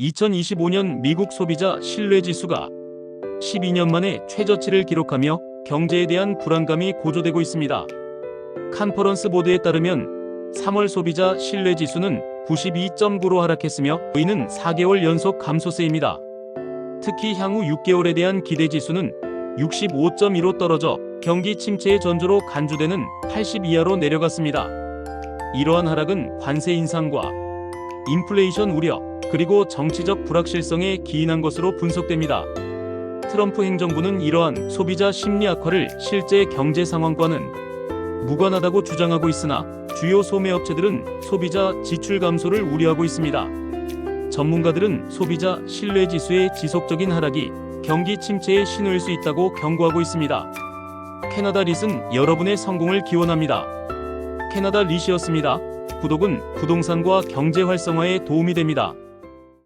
2025년 미국 소비자 신뢰 지수가 12년 만에 최저치를 기록하며 경제에 대한 불안감이 고조되고 있습니다. 컨퍼런스 보드에 따르면 3월 소비자 신뢰 지수는 92.9로 하락했으며 이는 4개월 연속 감소세입니다. 특히 향후 6개월에 대한 기대 지수는 65.2로 떨어져 경기 침체의 전조로 간주되는 80 이하로 내려갔습니다. 이러한 하락은 관세 인상과 인플레이션 우려 그리고 정치적 불확실성에 기인한 것으로 분석됩니다. 트럼프 행정부는 이러한 소비자 심리 악화를 실제 경제 상황과는 무관하다고 주장하고 있으나 주요 소매업체들은 소비자 지출 감소를 우려하고 있습니다. 전문가들은 소비자 신뢰 지수의 지속적인 하락이 경기 침체의 신호일 수 있다고 경고하고 있습니다. 캐나다 릿은 여러분의 성공을 기원합니다. 캐나다 릿이었습니다. 구독은 부동산과 경제 활성화에 도움이 됩니다.